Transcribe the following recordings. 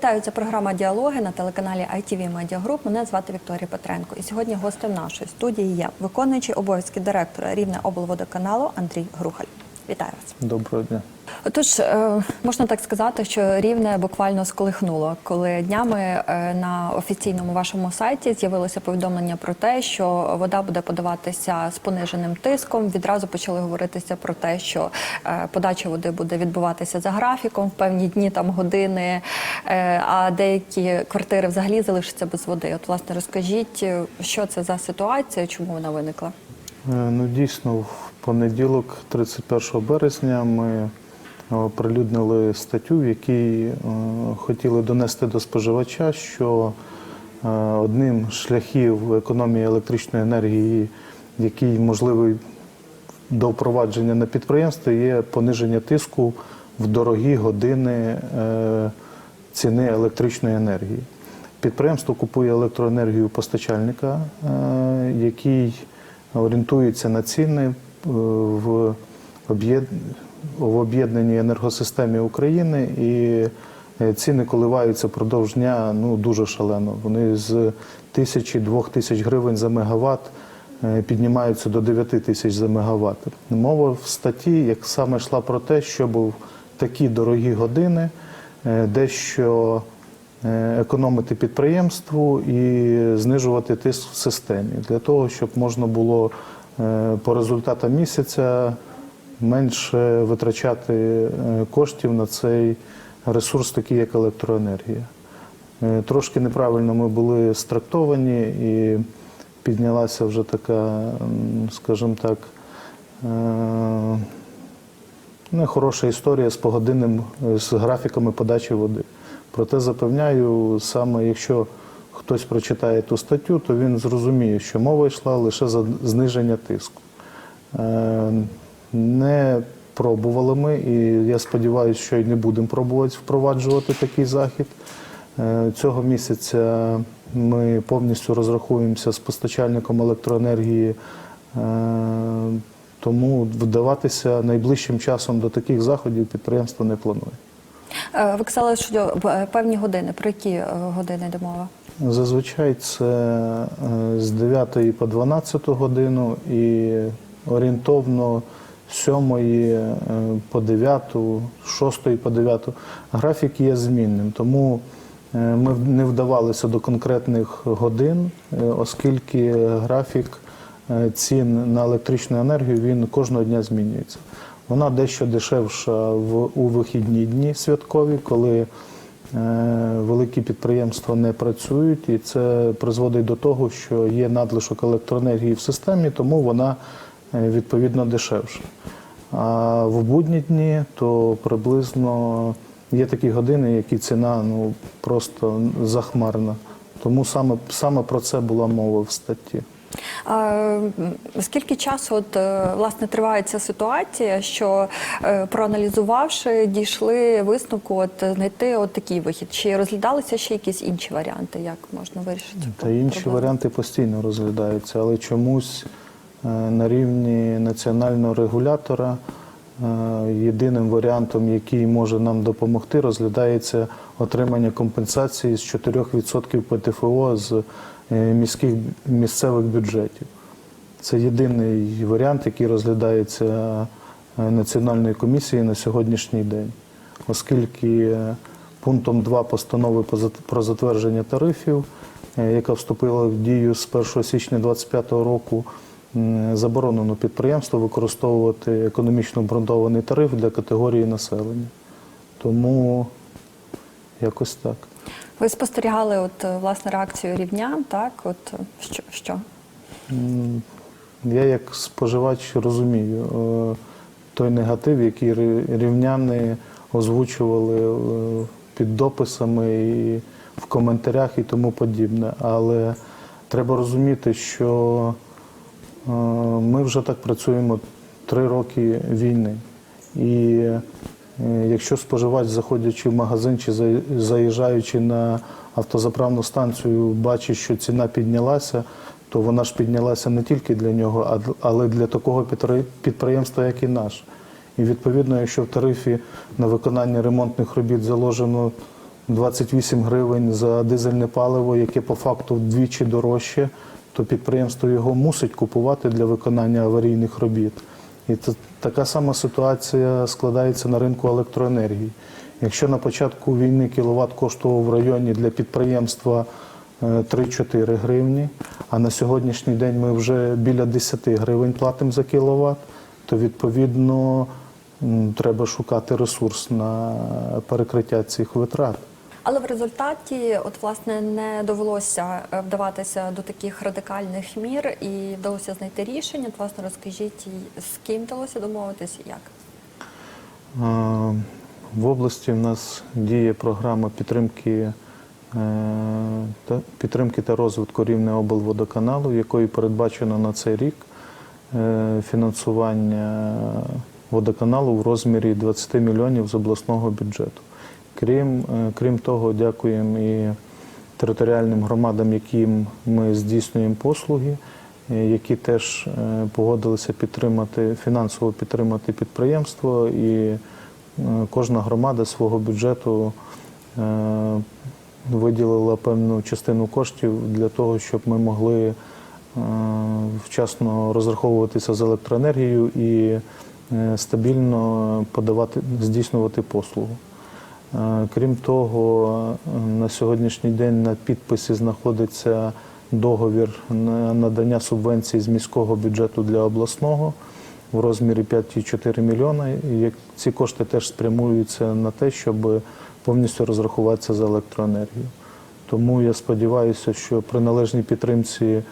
Вітаю, це програма Діалоги на телеканалі ITV Media Group. Мене звати Вікторія Петренко. І сьогодні гостем нашої студії є виконуючий обов'язки директора Рівне облводоканалу Андрій Грухаль. Вітаю вас. Доброго дня. Отож, е, можна так сказати, що рівне буквально сколихнуло, коли днями е, на офіційному вашому сайті з'явилося повідомлення про те, що вода буде подаватися з пониженим тиском. Відразу почали говоритися про те, що е, подача води буде відбуватися за графіком в певні дні, там години, а деякі квартири взагалі залишаться без води. От, власне, розкажіть, що це за ситуація, чому вона виникла? Е, Ну, дійсно, в понеділок, 31 березня, ми е, оприлюднили статтю, в якій е, хотіли донести до споживача, що одним з шляхів економії електричної енергії, який можливий до впровадження на підприємстві, є пониження тиску в дорогі години ціни електричної енергії. Підприємство купує електроенергію постачальника, який орієнтується на ціни е, в об'єд- в об'єднаній енергосистемі України, і е, ціни коливаються впродовж дня ну, дуже шалено. Вони з тисячі-двох тисяч гривень за мегаватт е, піднімаються до 9 тисяч за мегаватт. Мова в статті, як саме йшла про те, щоб в такі дорогі години дещо економити підприємству і знижувати тиск в системі для того, щоб можна було е, по результатам місяця менше витрачати е, коштів на цей ресурс, такий як електроенергія. Е, Трошки неправильно ми були страктовані і піднялася вже така, скажімо так, е, нехороша історія з погодинним, е, з графіками подачі води. Проте запевняю, саме якщо хтось прочитає ту статтю, то він зрозуміє, що мова йшла лише за зниження тиску. Е, Не пробували ми, і я сподіваюся, що й не будемо пробувати впроваджувати такий захід. Е, Цього місяця ми повністю розрахуємося з постачальником електроенергії, е, тому вдаватися найближчим часом до таких заходів підприємство не планує. Е, Ви казали, що е, певні години. Про які е, години йде мова? Зазвичай це е, з 9 по 12 годину і орієнтовно з 7 е, по 9, з 6 по 9. Графік є змінним, тому е, ми не вдавалися до конкретних годин, е, оскільки графік е, цін на електричну енергію він кожного дня змінюється. Вона дещо дешевша в, у вихідні дні святкові, коли Е, великі підприємства не працюють, і це призводить до того, що є надлишок електроенергії в системі, тому вона е, відповідно дешевша. А в будні дні то приблизно є такі години, які ціна ну, просто захмарна. Тому саме, саме про це була мова в статті. Скільки часу от, е, власне триває ця ситуація, що е, проаналізувавши, дійшли висновку от, знайти от такий вихід? Чи розглядалися ще якісь інші варіанти, як можна вирішити? Та інші проблему? варіанти постійно розглядаються, але чомусь е, на рівні національного регулятора єдиним варіантом, який може нам допомогти, розглядається отримання компенсації з 4% ПТФО з міських місцевих бюджетів. Це єдиний варіант, який розглядається е, Національною комісією на сьогоднішній день, оскільки е, пунктом 2 постанови про затвердження тарифів, е, яка вступила в дію з 1 січня 2025 року, заборонено підприємство використовувати економічно обґрунтований тариф для категорії населення. Тому якось так. Ви спостерігали от, е, власне реакцію рівнян, так? От, е, що? що? Я як споживач розумію е, той негатив, який рівняни озвучували під дописами і в коментарях і тому подібне. Але треба розуміти, що ми вже так працюємо три роки війни. І якщо споживач, заходячи в магазин чи заїжджаючи на автозаправну станцію, бачить, що ціна піднялася, то вона ж піднялася не тільки для нього, але для такого підприємства, як і наш. І відповідно, якщо в тарифі на виконання ремонтних робіт заложено 28 гривень за дизельне паливо, яке по факту вдвічі дорожче, то підприємство його мусить купувати для виконання аварійних робіт. І це така сама ситуація складається на ринку електроенергії. Якщо на початку війни кіловат коштував в районі для підприємства е, 3-4 гривні, а на сьогоднішній день ми вже біля 10 гривень платимо за кіловат, то відповідно треба шукати ресурс на перекриття цих витрат. Але в результаті, от власне, не довелося е, вдаватися до таких радикальних мір і вдалося знайти рішення. От, власне, розкажіть, з ким вдалося домовитися, і як? В області в нас діє програма підтримки, е, підтримки та розвитку рівня облводоканалу, якою передбачено на цей рік е, фінансування водоканалу в розмірі 20 мільйонів з обласного бюджету. Крім, е, крім того, дякуємо і територіальним громадам, яким ми здійснюємо послуги, е, які теж е, погодилися підтримати фінансово підтримати підприємство, і кожна громада свого бюджету виділила певну частину коштів для того, щоб ми могли вчасно розраховуватися з електроенергією і стабільно подавати, здійснювати послугу. Е, Крім того, е, на сьогоднішній день на підписі знаходиться договір на надання субвенцій з міського бюджету для обласного в розмірі 5,4 мільйона. Ці кошти теж спрямуються на те, щоб повністю розрахуватися за електроенергію. Тому я сподіваюся, що при належній підтримці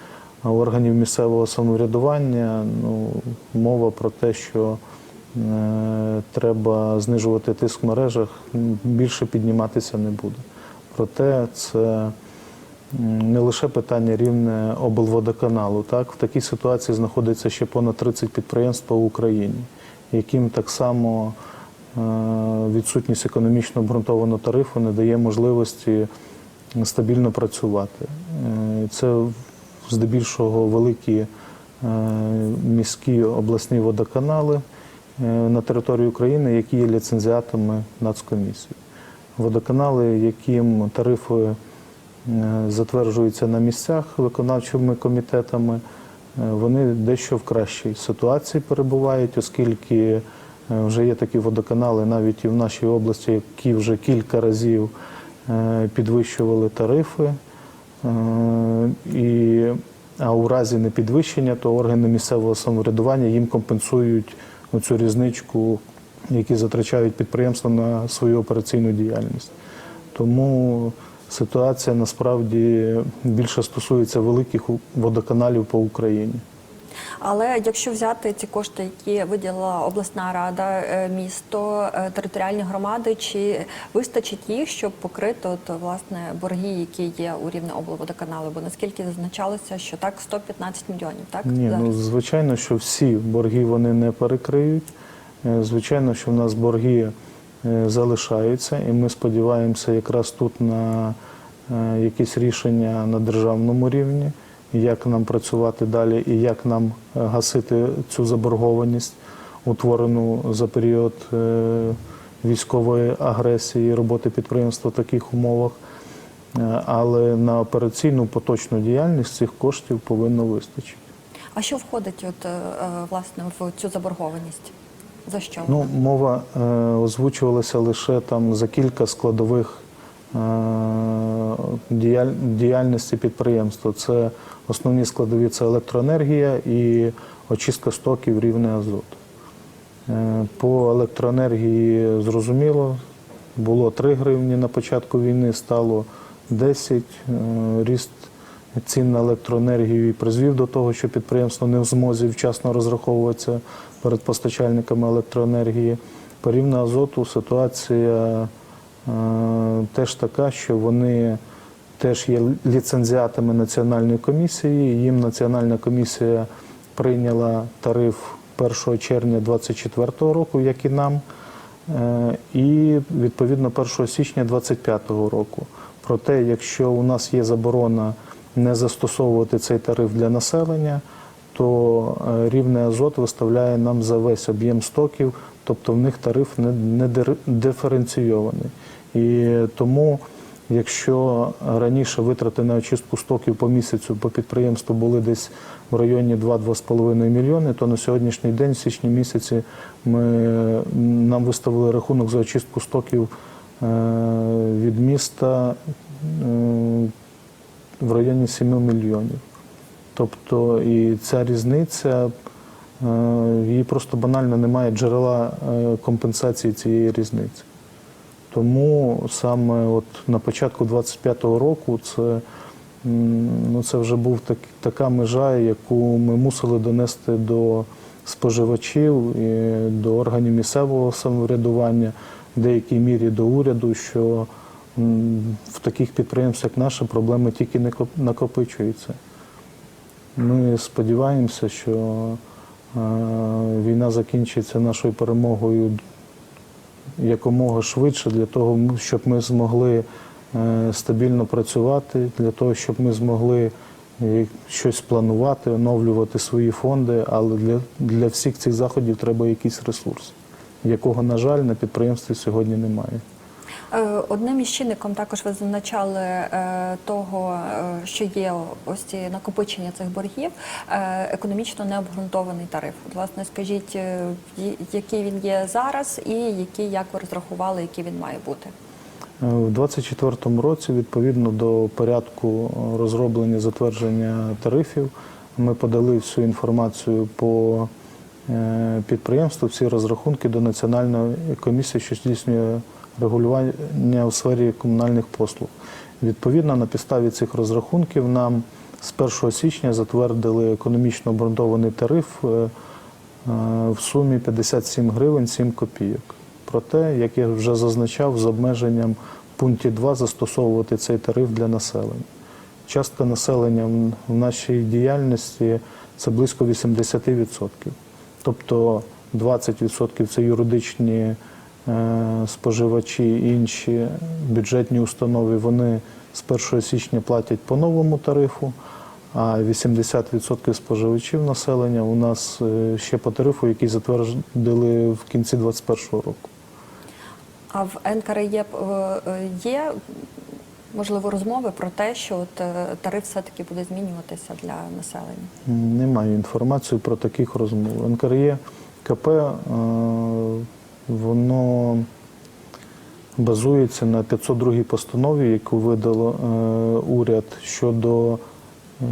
органів місцевого самоврядування ну, мова про те, що треба знижувати тиск в мережах, більше підніматися не буде. Проте це не лише питання рівне облводоканалу. Так? В такій ситуації знаходиться ще понад 30 підприємств по Україні, яким так само е, відсутність економічно обґрунтованого тарифу не дає можливості стабільно працювати. Е, Це здебільшого великі е, міські обласні водоканали е, на території України, які є ліцензіатами Нацкомісії. Водоканали, яким тарифи е, затверджуються на місцях виконавчими комітетами, е, вони дещо в кращій ситуації перебувають, оскільки е, вже є такі водоканали навіть і в нашій області, які вже кілька разів е, підвищували тарифи. Е, І, а у разі непідвищення, то органи місцевого самоврядування їм компенсують цю різничку, які затрачають підприємства на свою операційну діяльність. Тому ситуація насправді більше стосується великих водоканалів по Україні. Але якщо взяти ці кошти, які виділила обласна рада, е, місто, е, територіальні громади, чи вистачить їх, щоб покрити от, власне борги, які є у рівне облводоканалу? Бо наскільки зазначалося, що так 115 мільйонів, так Ні, ну звичайно, що всі борги вони не перекриють. Е, Звичайно, що в нас борги залишаються, і ми сподіваємося якраз тут на якісь рішення на державному рівні, як нам працювати далі і як нам е, гасити цю заборгованість, утворену за період е, військової агресії, роботи підприємства в таких умовах. Е, Але на операційну поточну діяльність цих коштів повинно вистачити. А що входить, от власне в цю заборгованість? За що? Ну, мова озвучувалася лише там за кілька складових діяльності підприємства. Це основні складові це електроенергія і очистка стоків рівня азоту. Е, по електроенергії зрозуміло, було 3 гривні на початку війни, стало 10. Е, ріст цін на електроенергію і призвів до того, що підприємство не в змозі вчасно розраховуватися перед постачальниками електроенергії. По рівню азоту ситуація е, теж така, що вони теж є ліцензіатами національної комісії. Їм національна комісія прийняла тариф 1 червня 2024 року, як і нам, е, і відповідно 1 січня 2025 року. Проте, якщо у нас є заборона не застосовувати цей тариф для населення, то е, рівне азот виставляє нам за весь об'єм стоків, тобто в них тариф не, диференційований. І тому, якщо раніше витрати на очистку стоків по місяцю по підприємству були десь в районі 2-2,5 мільйони, то на сьогоднішній день, в січні місяці, ми, нам виставили рахунок за очистку стоків е, від міста е, в районі 7 мільйонів. Тобто і ця різниця, е, її просто банально немає джерела компенсації цієї різниці. Тому саме от на початку 25-го року це, ну, це вже був так, така межа, яку ми мусили донести до споживачів, і до органів місцевого самоврядування, в деякій мірі до уряду, що в таких підприємствах, як наше, проблеми тільки не коп- накопичуються. Ми сподіваємося, що е, війна закінчиться нашою перемогою якомога швидше для того, щоб ми змогли е, стабільно працювати, для того, щоб ми змогли е, щось планувати, оновлювати свої фонди. Але для, для всіх цих заходів треба якийсь ресурс, якого, на жаль, на підприємстві сьогодні немає. Е, Одним із чинником також ви зазначали е, того, е, що є ось ці накопичення цих боргів, економічно необґрунтований тариф. От, власне, скажіть, який він є зараз, і який, як ви розрахували, який він має бути? У 2024 році, відповідно до порядку розроблення затвердження тарифів, ми подали всю інформацію по підприємству, всі розрахунки до Національної комісії, що здійснює регулювання у сфері комунальних послуг. Відповідно, на підставі цих розрахунків нам з 1 січня затвердили економічно обґрунтований тариф е, е, в сумі 57 гривень 7 копійок. Проте, як я вже зазначав, з обмеженням в пункті 2 застосовувати цей тариф для населення. Частка населення в- нашій діяльності це близько 80%. Тобто 20% це юридичні споживачі, інші бюджетні установи, вони з 1 січня платять по новому тарифу, а 80% споживачів населення у нас е, ще по тарифу, який затвердили в кінці 2021 року. А в НКРЄ е, е, є можливо розмови про те, що от е, тариф все-таки буде змінюватися для населення. Не маю інформації про таких розмов. НКРЄ КП е, воно базується на 502 постанові, яку видало е, уряд щодо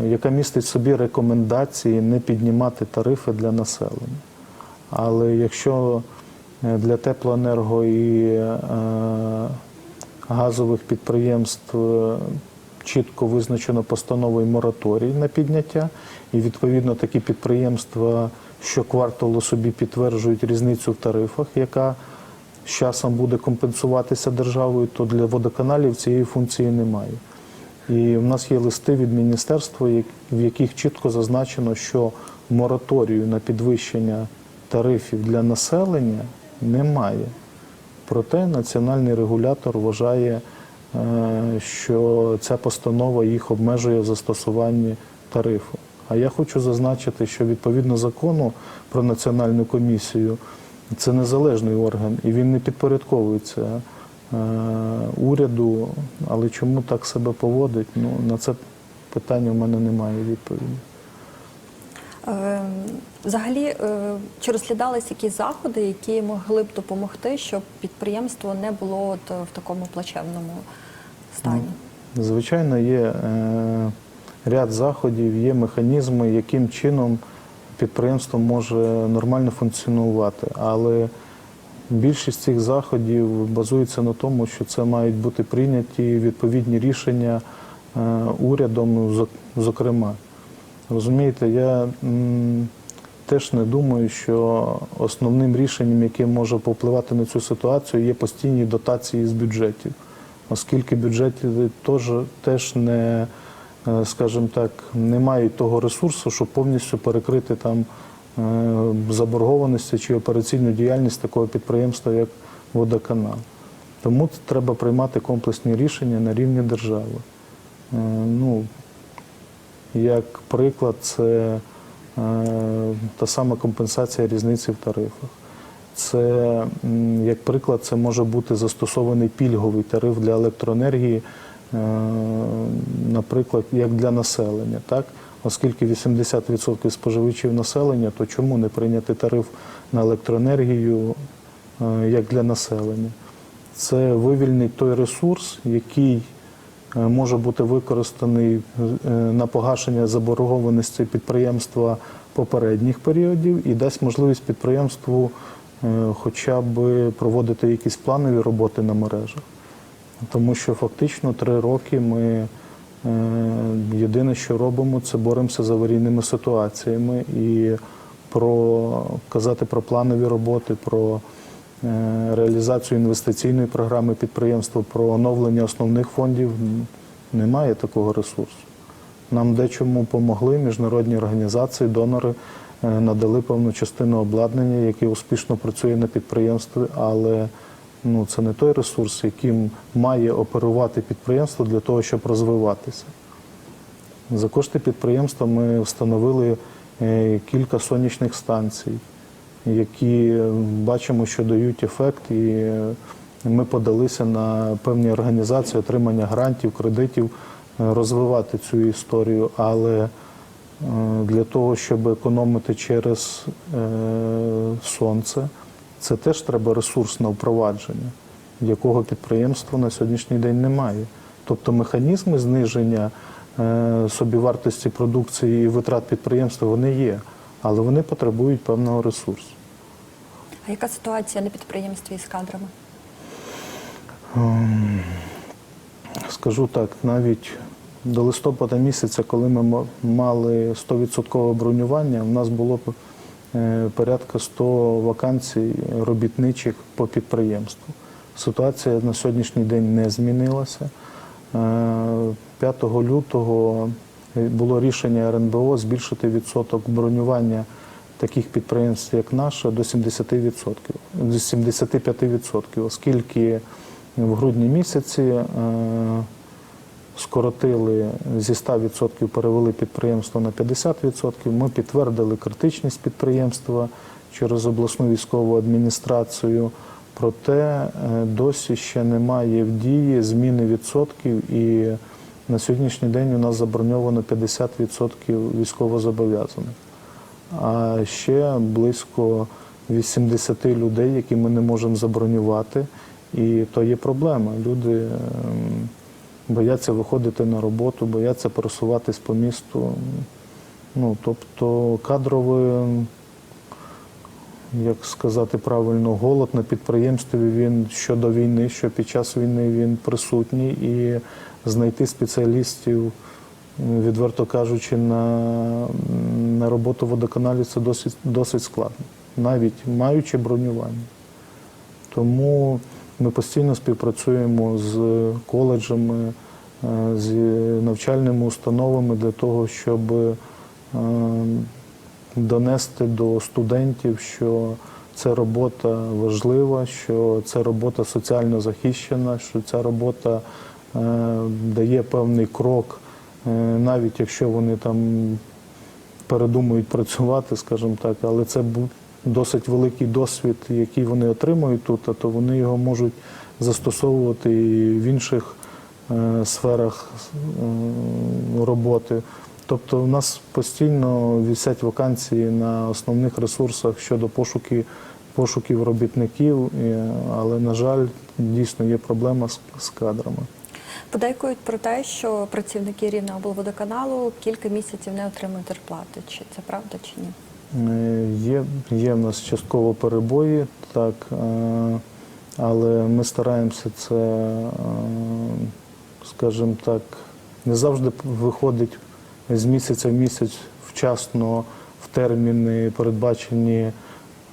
е, яка містить собі рекомендації не піднімати тарифи для населення. Але якщо е, для теплоенерго і е, газових підприємств е, чітко визначено постановою мораторій на підняття, і відповідно такі підприємства щокварталу собі підтверджують різницю в тарифах, яка з часом буде компенсуватися державою, то для водоканалів цієї функції немає. І в нас є листи від міністерства, в яких чітко зазначено, що мораторію на підвищення тарифів для населення немає. Проте національний регулятор вважає, е, що ця постанова їх обмежує в застосуванні тарифу. А я хочу зазначити, що відповідно закону про національну комісію це незалежний орган, і він не підпорядковується е, уряду. Але чому так себе поводить? Ну на це питання в мене немає відповіді. Е, Взагалі, е, чи розглядались якісь заходи, які могли б допомогти, щоб підприємство не було от в такому плачевному стані? Звичайно, є ряд заходів, є механізми, яким чином підприємство може нормально функціонувати. Але більшість цих заходів базується на тому, що це мають бути прийняті відповідні рішення е, урядом, зокрема. Розумієте, я теж не думаю, що основним рішенням, яке може повпливати на цю ситуацію, є постійні дотації з бюджетів, оскільки бюджети теж, не, скажімо так, не мають того ресурсу, щоб повністю перекрити там е, заборгованості чи операційну діяльність такого підприємства, як водоканал. Тому треба приймати комплексні рішення на рівні держави. Е, Ну, як приклад, це е, та сама компенсація різниці в тарифах. Це, як приклад, це може бути застосований пільговий тариф для електроенергії, е, наприклад, як для населення. Так? Оскільки 80% споживачів населення, то чому не прийняти тариф на електроенергію е, як для населення? Це вивільнить той ресурс, який е, може бути використаний е, на погашення заборгованості підприємства попередніх періодів і дасть можливість підприємству е, хоча б проводити якісь планові роботи на мережах. Тому що фактично три роки ми е, єдине, що робимо, це боремося з аварійними ситуаціями і про казати про планові роботи, про е, реалізацію інвестиційної програми підприємства, про оновлення основних фондів немає такого ресурсу. Нам дечому помогли міжнародні організації, донори е, надали певну частину обладнання, яке успішно працює на підприємстві, але ну, це не той ресурс, яким має оперувати підприємство для того, щоб розвиватися. За кошти підприємства ми встановили е, кілька сонячних станцій, які е, бачимо, що дають ефект, і е, ми подалися на певні організації отримання грантів, кредитів, розвивати цю історію. Але для того, щоб економити через сонце, це теж треба ресурс на впровадження, якого підприємство на сьогоднішній день немає. Тобто механізми зниження е, собівартості продукції і витрат підприємства вони є, але вони потребують певного ресурсу. А яка ситуація на підприємстві з кадрами? Скажу так, навіть до листопада місяця, коли ми мали 100% бронювання, у нас було порядка 100 вакансій робітничих по підприємству. Ситуація на сьогоднішній день не змінилася. Е, 5 лютого було рішення РНБО збільшити відсоток бронювання таких підприємств, як наше, до 70%, до 75%, оскільки в грудні місяці е, скоротили зі 100% перевели підприємство на 50%. Ми підтвердили критичність підприємства через обласну військову адміністрацію. Проте е, досі ще немає в дії зміни відсотків, і на сьогоднішній день у нас заброньовано 50% військовозобов'язаних. А ще близько 80 людей, які ми не можемо забронювати. І то є проблема. Люди ем, бояться виходити на роботу, бояться пересуватись по місту. Ну, тобто кадровий, як сказати правильно, голод на підприємстві він щодо війни, що під час війни він присутній, і знайти спеціалістів, відверто кажучи, на, на роботу водоканалі це досить, досить складно, навіть маючи бронювання. Тому ми постійно співпрацюємо з коледжами, е, з навчальними установами для того, щоб е, донести до студентів, що це робота важлива, що це робота соціально захищена, що ця робота е, дає певний крок, навіть якщо вони там передумують працювати, скажімо так, але це досить великий досвід, який вони отримують тут, а то вони його можуть застосовувати і в інших е, сферах е, роботи. Тобто у нас постійно висять вакансії на основних ресурсах щодо пошуки, пошуків робітників, але, на жаль, дійсно є проблема з, з кадрами. Подейкують про те, що працівники Рівного облводоканалу кілька місяців не отримують зарплати. Чи це правда чи ні? Е, Є, є в нас частково перебої, так, е, але ми стараємося це, е, скажімо так, не завжди виходить з місяця в місяць вчасно в терміни, передбачені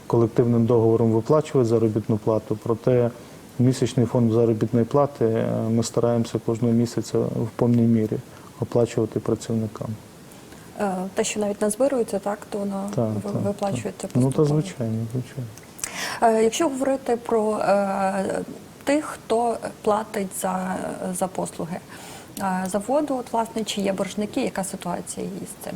колективним договором виплачувати заробітну плату. Проте місячний фонд заробітної плати ми стараємося кожного місяця в повній мірі оплачувати працівникам. Е, Те, що навіть назбирується, так то воно Так, ви- так, виплачується Ну, та звичайно, звичайно. Е, Якщо говорити про е, тих, хто платить за, за послуги заводу, от власне, чи є боржники, яка ситуація із цим?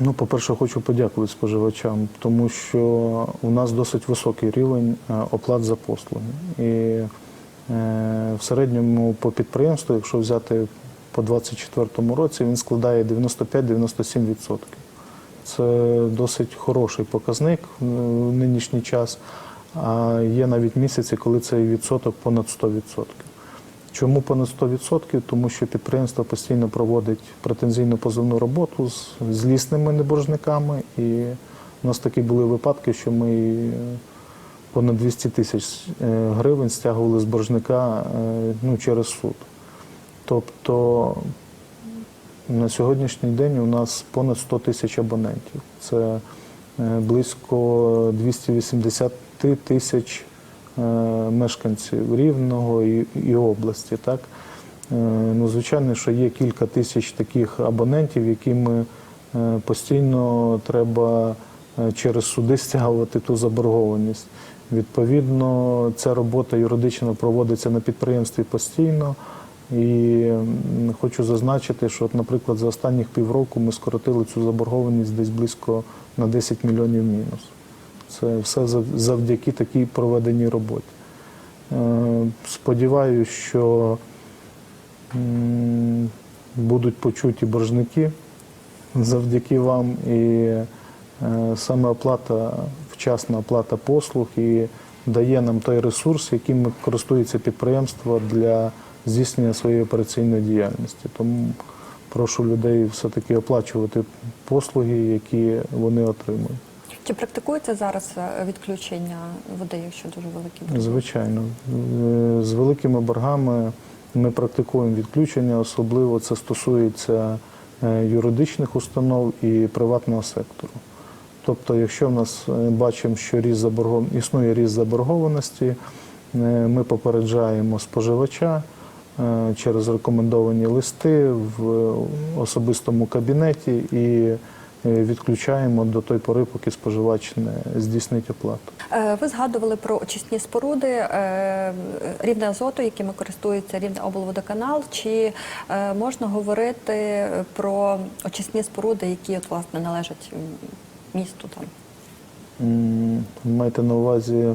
Ну, по-перше, хочу подякувати споживачам, тому що у нас досить високий рівень оплат за послуги. І в середньому по підприємству, якщо взяти по 2024 році, він складає 95-97%. Це досить хороший показник в нинішній час. А є навіть місяці, коли цей відсоток понад 100%. Чому понад 100%? Тому що підприємство постійно проводить претензійну позовну роботу з злісними неборжниками. І у нас такі були випадки, що ми понад 200 тисяч е, гривень стягували з боржника е, ну, через суд. Тобто на сьогоднішній день у нас понад 100 тисяч абонентів. Це е, близько 280 тисяч е, мешканців Рівного і, області. Так? Е, Ну, звичайно, що є кілька тисяч таких абонентів, е, постійно треба через суди стягувати ту заборгованість. Відповідно, ця робота юридична проводиться на підприємстві постійно. І хочу зазначити, що, наприклад, за останніх півроку ми скоротили цю заборгованість десь близько на 10 мільйонів мінус. Це все завдяки такій проведеній роботі. Е, Сподіваюся, що будуть почуті боржники завдяки вам. І е, саме оплата, вчасна оплата послуг і дає нам той ресурс, яким користується підприємство для здійснення своєї операційної діяльності. Тому прошу людей все-таки оплачувати послуги, які вони отримують. Чи практикується зараз е, відключення води, якщо дуже великі борги? Звичайно, Е, з великими боргами ми практикуємо відключення, особливо це стосується е, юридичних установ і приватного сектору. Тобто, якщо в нас бачимо, що ріст заборгов... існує ріст заборгованості, ми попереджаємо споживача через рекомендовані листи в особистому кабінеті і е, відключаємо до той пори, поки споживач не здійснить оплату. Е, Ви згадували про очисні споруди е, рівне азоту, якими користується рівне облводоканал. Чи е, можна говорити про очисні споруди, які от власне належать місту там? Маєте на увазі,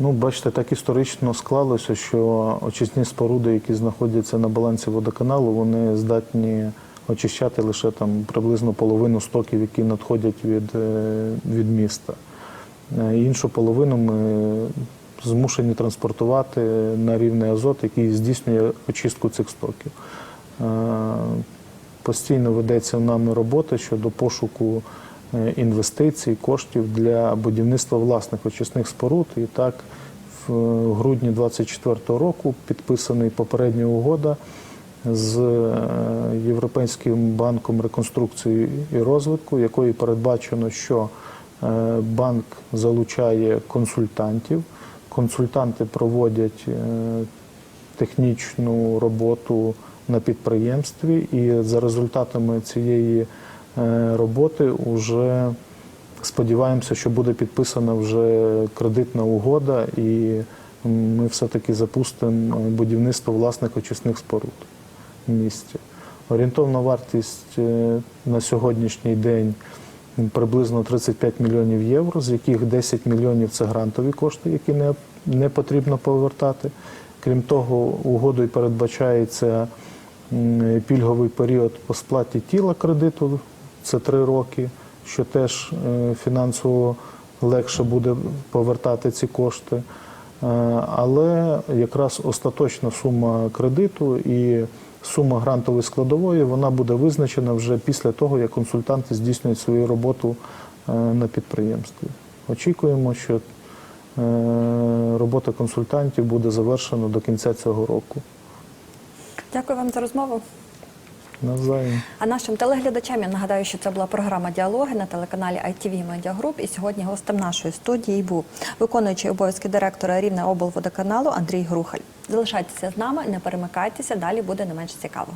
ну, бачите, так історично склалося, що очисні споруди, які знаходяться на балансі водоканалу, вони здатні очищати лише там приблизно половину стоків, які надходять від, е, від міста. Е, Іншу половину ми змушені транспортувати на рівний азот, який здійснює очистку цих стоків. Е, Постійно ведеться нами робота щодо пошуку інвестицій, коштів для будівництва власних очисних споруд. І так, в грудні 2024 року підписана попередня угода з е, Європейським банком реконструкції і розвитку, якою передбачено, що е, банк залучає консультантів. Консультанти проводять е, технічну роботу на підприємстві, і за результатами цієї е, роботи вже сподіваємося, що буде підписана вже кредитна угода, і ми все-таки запустимо будівництво власних очисних споруд в місті. Орієнтовна вартість е, на сьогоднішній день приблизно 35 мільйонів євро, з яких 10 мільйонів це грантові кошти, які не, не потрібно повертати. Крім того, угодою передбачається пільговий період по сплаті тіла кредиту, це 3 роки, що теж е, фінансово легше буде повертати ці кошти. Е, Але якраз остаточна сума кредиту і сума грантової складової вона буде визначена вже після того, як консультанти здійснюють свою роботу е, на підприємстві. Очікуємо, що робота консультантів буде завершена до кінця цього року. Дякую вам за розмову. Навзаєм. А нашим телеглядачам я нагадаю, що це була програма Діалоги на телеканалі ITV Media Group. І сьогодні гостем нашої студії був виконуючий обов'язки директора Рівне облводоканалу Андрій Грухаль. Залишайтеся з нами, не перемикайтеся, далі буде не менш цікаво.